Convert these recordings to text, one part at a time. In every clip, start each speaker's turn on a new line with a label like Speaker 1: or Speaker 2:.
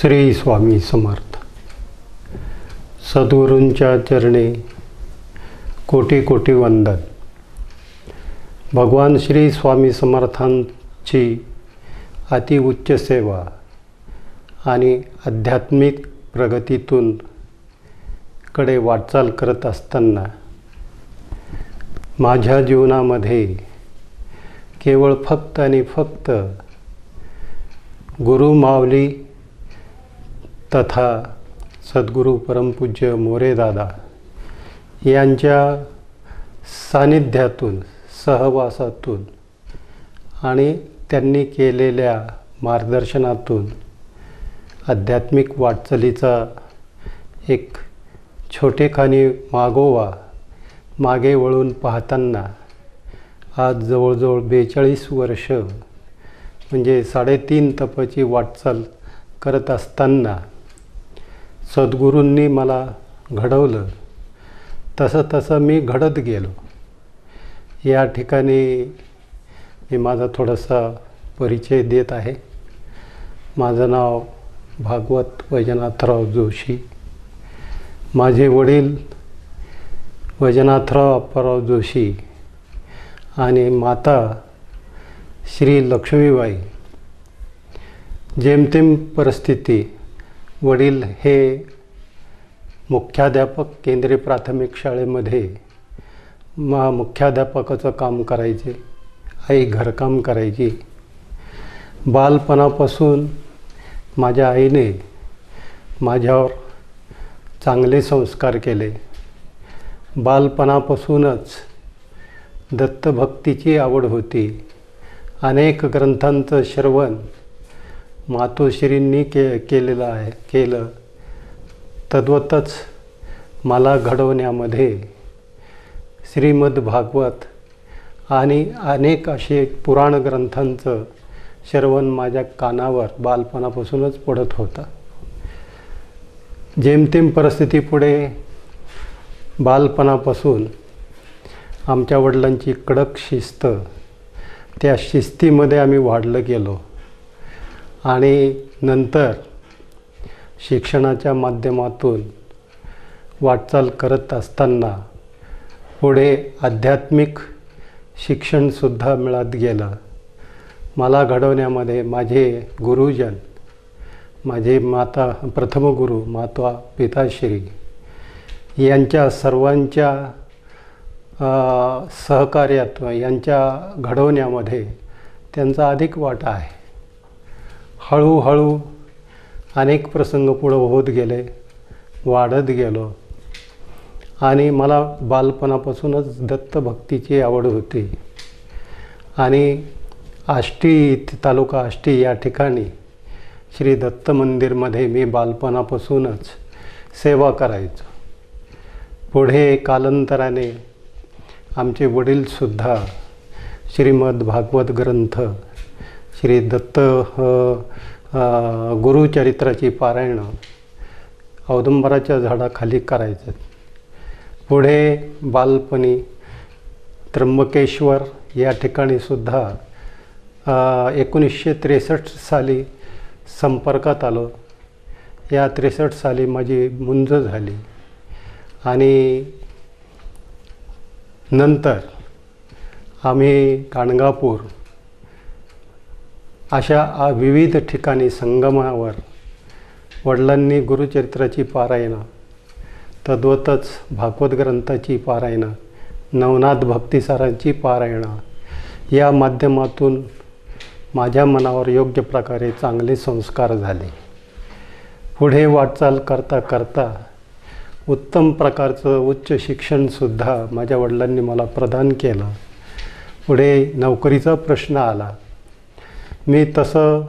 Speaker 1: श्री स्वामी समर्थ. सद्गुरूंच्या चरणी कोटी कोटी वंदन. भगवान श्री स्वामी समर्थांची अतिउच्च सेवा आणि आध्यात्मिक प्रगतीतून कडे वाटचाल करत असताना माझ्या जीवनामध्ये केवळ फक्त आणि फक्त गुरु माऊली तथा सद्गुरू परमपूज्य मोरेदादा यांच्या सानिध्यातून सहवासातून आणि त्यांनी केलेल्या मार्गदर्शनातून आध्यात्मिक वाटचालीचा एक छोटेखानी मागोवा मागे वळून पाहताना आज जवळजवळ बेचाळीस वर्ष म्हणजे साडेतीन तपाची वाटचाल करत असताना सद्गुरूंनी मला घडवलं. तसं तसं मी घडत गेलो. या ठिकाणी मी माझा थोडासा परिचय देत आहे. माझं नाव भागवत वैजनाथराव जोशी. माझे वडील वैजनाथराव अप्पाराव जोशी आणि माता श्री लक्ष्मीबाई. जेमतेम परिस्थिती वडील हे मुख्याध्यापक केंद्रीय प्राथमिक शाळेमध्ये मा मुख्याध्यापकाचं काम करायचे. आई घरकाम करायची. बालपणापासून माझ्या आईने माझ्यावर चांगले संस्कार केले. बालपणापासूनच दत्तभक्तीची आवड होती. अनेक ग्रंथांचं श्रवण मातोश्रींनी के केलेलं आहे केलं. तद्वतच मला घडवण्यामध्ये श्रीमद भागवत आणि अनेक असे पुराण ग्रंथांचं श्रवण माझ्या कानावर बालपणापासूनच पडत होतं. जेमतेम परिस्थितीपुढे बालपणापासून आमच्या वडिलांची कडक शिस्त त्या शिस्तीमध्ये आम्ही वाढलं गेलो. आणि नंतर शिक्षणाच्या माध्यमातून वाटचाल करत असताना पुढे आध्यात्मिक शिक्षणसुद्धा मिळत गेलं. मला घडवण्यामध्ये माझे गुरुजन माझे माता प्रथम गुरु माता पिताश्री यांच्या सर्वांच्या सहकार्यात यांच्या घडवण्यामध्ये त्यांचा अधिक वाटा आहे. हळूहळू अनेक प्रसंग पुढं होत गेले वाढत गेलो. आणि मला बालपणापासूनच दत्तभक्तीची आवड होती. आणि आष्टी तालुका आष्टी या ठिकाणी श्री दत्त मंदिरमध्ये मी बालपणापासूनच सेवा करायचो. पुढे कालांतराने आमचे वडीलसुद्धा श्रीमद भागवत ग्रंथ श्री दत्त गुरुचरित्राची पारायणं औदुंबराच्या झाडाखाली करायचं. पुढे बालपणी त्र्यंबकेश्वर या ठिकाणी सुद्धा एकोणीसशे त्रेसष्ट साली संपर्कात आलो. या त्रेसष्ट साली माझी मुंज झाली. आणि नंतर आम्ही गाणगापूर अशा विविध ठिकाणी संगमावर वडिलांनी गुरुचरित्राची पारायणं तद्वतच भागवत ग्रंथाची पारायणं नवनाथ भक्तिसारांची पारायणं या माध्यमातून माझ्या मनावर योग्य प्रकारे चांगले संस्कार झाले. पुढे वाटचाल करता करता उत्तम प्रकारचं उच्च शिक्षणसुद्धा माझ्या वडिलांनी मला प्रदान केलं. पुढे नोकरीचा प्रश्न आला. मी तसं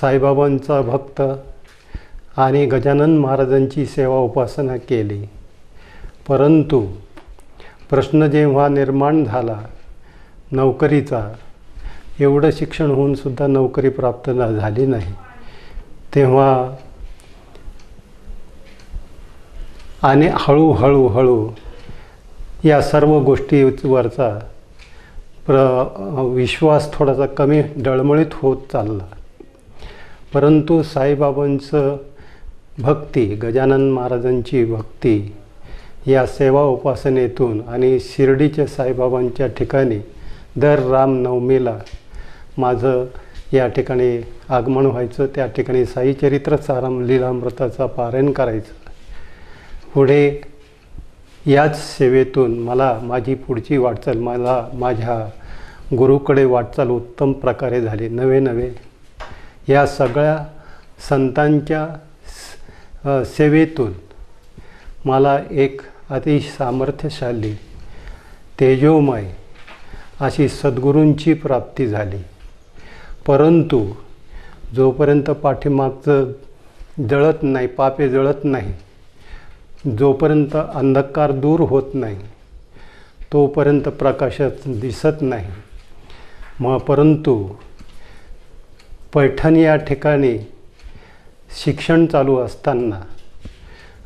Speaker 1: साईबाबांचा भक्त आणि गजानन महाराजांची सेवा उपासना केली. परंतु प्रश्न जेव्हा निर्माण झाला नोकरीचा एवढं शिक्षण होऊनसुद्धा नोकरी प्राप्त न झाली नाही. तेव्हा आणि हळूहळू हळू या सर्व गोष्टीवरचा प्र विश्वास थोडासा कमी डळमळीत होत चालला. परंतु साईबाबांचं भक्ती गजानन महाराजांची भक्ती या सेवा उपासनेतून आणि शिर्डीच्या साईबाबांच्या ठिकाणी दर रामनवमीला माझं या ठिकाणी आगमन व्हायचं त्या ठिकाणी साईचरित्र साराम लीलामृताचा पारायण करायचं. पुढे याच सेवेतून मला माझी पुढची वाटचाल मला माझ्या गुरुकडे वाटचाल उत्तम प्रकारे झाली. नवे नवे या सगळ्या संतांच्या सेवेतून मला एक अतिशय सामर्थ्यशाली तेजोमय अशी सद्गुरूंची प्राप्ती झाली. परंतु जोपर्यंत पाठीमागचं जळत नाही पापे जळत नाही जोपर्यंत अंधकार दूर होत नाही तोपर्यंत प्रकाशात दिसत नाही. मग परंतु पैठण या ठिकाणी शिक्षण चालू असताना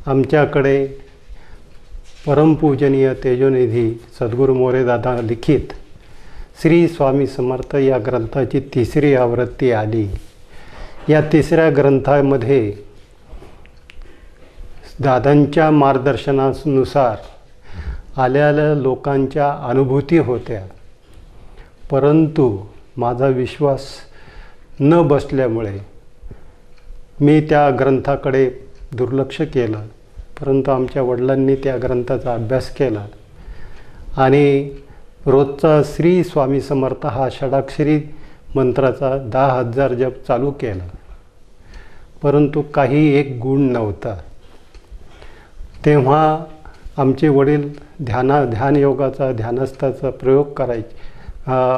Speaker 1: आमच्याकडे परमपूजनीय तेजोनिधी सद्गुरू मोरेदादा लिखित श्री स्वामी समर्थ या ग्रंथाची तिसरी आवृत्ती आली. या तिसऱ्या ग्रंथामध्ये दादांच्या मार्गदर्शनानुसार आलेल्या लोकांच्या अनुभूती होत्या. परंतु माझा विश्वास न बसल्यामुळे मी त्या ग्रंथाकडे दुर्लक्ष केलं. परंतु आमच्या वडिलांनी त्या ग्रंथाचा अभ्यास केला. आणि रोजचा श्री स्वामी समर्थ हा षडाक्षरी मंत्राचा दहा हजार जप चालू केला. परंतु काही एक गुण नव्हता. तेव्हा आमचे वडील ध्याना ध्यानयोगाचा ध्यानस्थाचा प्रयोग करायचे.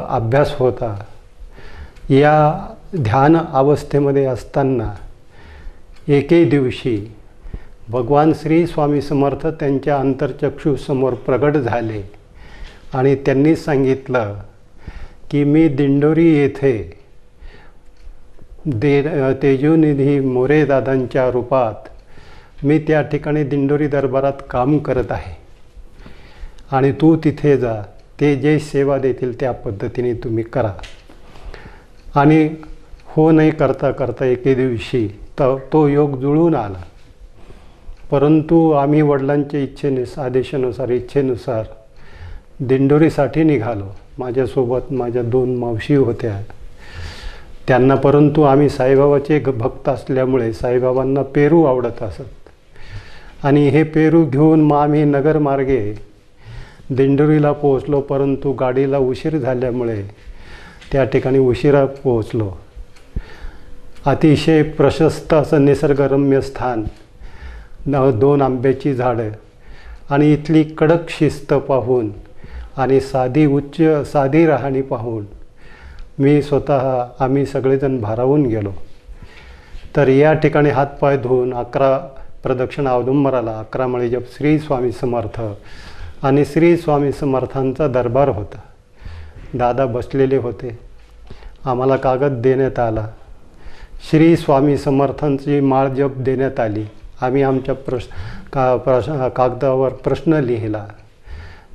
Speaker 1: अभ्यास होता. या ध्यान अवस्थेमध्ये असताना एके दिवशी भगवान श्री स्वामी समर्थ त्यांच्या अंतर्चक्षूसमोर प्रगट झाले आणि त्यांनी सांगितलं की मी दिंडोरी येथे दे तेजोनिधी मोरेदादांच्या रूपात मी त्या ठिकाणी दिंडोरी दरबारात काम करत आहे. आणि तू तिथे जा. ते जे सेवा देतील त्या पद्धतीने तुम्ही करा. आणि हो नाही करता करता एके दिवशी तर तो योग जुळून आला. परंतु आम्ही वडिलांच्या इच्छेनुस आदेशानुसार इच्छेनुसार दिंडोरीसाठी निघालो. माझ्यासोबत माझ्या दोन मावशी होत्या. त्यांना परंतु आम्ही साईबाबाचे एक भक्त असल्यामुळे साईबाबांना पेरू आवडत असत. आणि हे पेरू घेऊन मग आम्ही नगरमार्गे दिंडोरीला पोहोचलो परंतु गाडीला उशीर झाल्यामुळे त्या ठिकाणी उशिरा पोहोचलो. अतिशय प्रशस्त असं निसर्गरम्य स्थान न दोन आंब्याची झाडं आणि इथली कडक शिस्त पाहून आणि साधी उच्च साधी राहणी पाहून मी स्वतः आम्ही सगळेजण भारावून गेलो. तर या ठिकाणी हातपाय धुवून अकरा प्रदक्षिणा अवदुंबराला अकरामळी जप श्री स्वामी समर्थ आणि श्री स्वामी समर्थांचा दरबार होता. दादा बसलेले होते. आम्हाला कागद देण्यात आला. श्री स्वामी समर्थांची माळ जप देण्यात आली. आम्ही आमच्या प्रश का प्रश कागदावर प्रश्न लिहिला.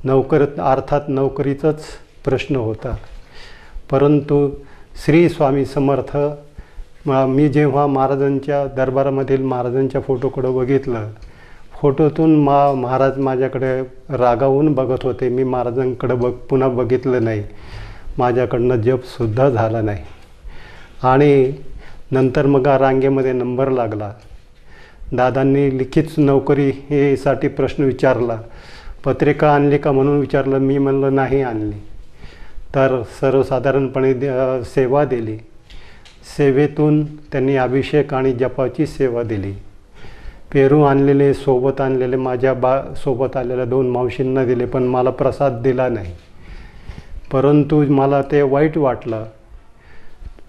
Speaker 1: नोकर अर्थात नोकरीचाच प्रश्न होता. परंतु श्री स्वामी समर्थ म- मी जेव्हा महाराजांच्या दरबारामधील महाराजांच्या फोटोकडं बघितलं फोटोतून मा महाराज माझ्याकडे रागावून बघत होते. मी महाराजांकडं बघ पुन्हा बघितलं नाही. माझ्याकडनं जपसुद्धा झाला नाही. आणि नंतर मग रांगेमध्ये नंबर लागला. दादांनी लिखित नोकरी हे साठी प्रश्न विचारला. पत्रिका आणली का म्हणून विचारलं. मी म्हणलं नाही आणली. तर सर्वसाधारणपणे दे- सेवा दिली. सेवेतून त्यांनी अभिषेक आणि जपाची सेवा दिली. पेरू आणलेले सोबत आणलेले माझ्या बा सोबत आलेल्या दोन मावशींना दिले पण मला प्रसाद दिला नाही. परंतु मला ते वाईट वाटलं.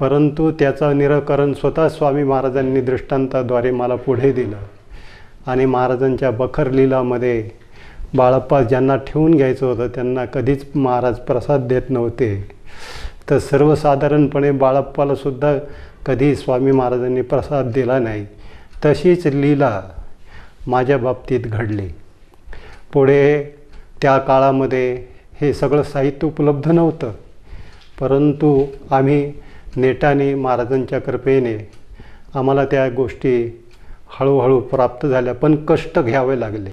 Speaker 1: परंतु त्याचं निराकरण स्वतः स्वामी महाराजांनी दृष्टांताद्वारे मला पुढे दिलं. आणि महाराजांच्या बखर लीलामध्ये बाळप्पा ज्यांना ठेवून घ्यायचं होतं त्यांना कधीच महाराज प्रसाद देत नव्हते. तर सर्वसाधारणपणे बाळप्पालासुद्धा कधी स्वामी महाराजांनी प्रसाद दिला नाही. तशीच लीला माझ्या बाबतीत घडली. पुढे त्या काळामध्ये हे सगळं साहित्य उपलब्ध नव्हतं. परंतु आम्ही नेटाने महाराजांच्या कृपेने आम्हाला त्या गोष्टी हळूहळू प्राप्त झाल्या पण कष्ट घ्यावे लागले.